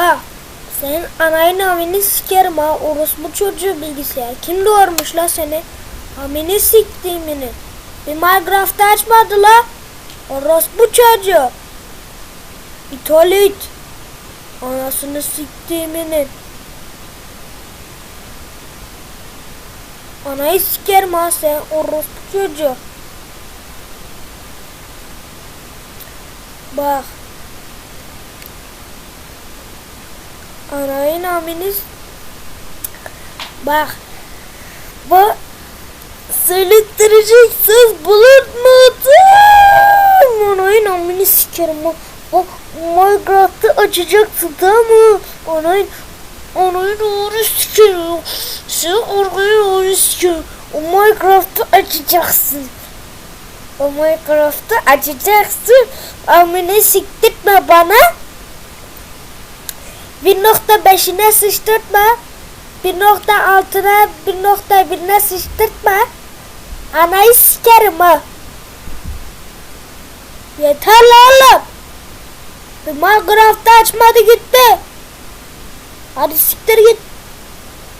Bak senin anayın amini sikerim ha orospu çocuğu bilgisayar. Kim doğurmuş la seni? Amini siktiğimini. Bir Minecraft'ta açmadı la. Orospu çocuğu. İtolit. Anasını siktiğiminin. Anayı sikerim ha sen orospu çocuğu. Bak. Anayın aminiz. Bak. Bu söyletireceksin bulunmadı. Anayın amini sikerim. Bak, bak Minecraft'ı açacaksın tamam mı? Anayın Anayın amini sikerim. Sen orayı amini sikerim. O Minecraft'ı açacaksın. O Minecraft'ı açacaksın. Amine siktirtme bana. 1.5'ine sıçtırtma. 1.6'na 1.1'ine sıçtırtma. Anayı sikerim ha. Yeter lan oğlum. Bir Minecraft'ı açmadı gitti. Hadi siktir git.